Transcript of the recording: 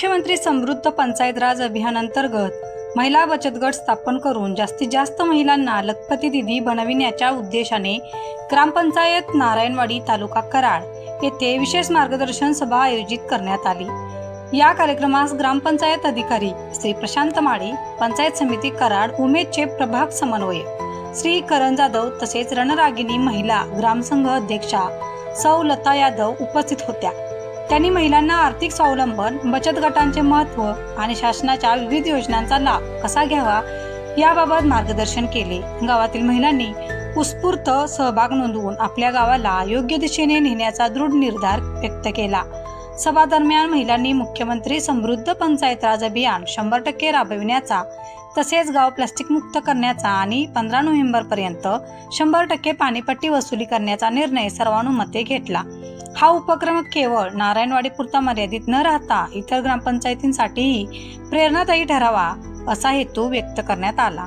मुख्यमंत्री समृद्ध पंचायत राज अभियानांतर्गत महिला बचत गट स्थापन करून जास्तीत जास्त महिलांना लखपती दिदी बनविण्याच्या उद्देशाने ग्रामपंचायत नारायणवाडी तालुका कराड येथे विशेष मार्गदर्शन सभा आयोजित करण्यात आली. या कार्यक्रमास ग्रामपंचायत अधिकारी श्री प्रशांत माळी पंचायत समिती कराड उमेदचे प्रभाग समन्वय श्री करण जाधव तसेच रणरागिणी महिला ग्रामसंघ अध्यक्षा सौ लता यादव उपस्थित होत्या. त्यांनी महिलांना आर्थिक स्वावलंबन बचत गटांचे महत्त्व आणि शासनाच्या विविध योजनांचा लाभ कसा घ्यावा याबाबत मार्गदर्शन केले. गावातील महिलांनी उत्स्फूर्त सहभाग नोंदवून आपल्या गावाला योग्य दिशेने नेण्याचा दृढ निर्धार व्यक्त केला. सभा दरम्यान महिलांनी मुख्यमंत्री समृद्ध पंचायत राज अभियान शंभर टक्के राबविण्याचा तसेच गाव प्लास्टिक मुक्त करण्याचा आणि पंधरा नोव्हेंबर पर्यंत शंभर टक्के पाणीपट्टी वसुली करण्याचा निर्णय सर्वानुमते घेतला. हा उपक्रम केवळ नारायणवाडी पुरता मर्यादित न राहता इतर ग्रामपंचायतींसाठीही प्रेरणादायी ठरावा असा हेतू व्यक्त करण्यात आला.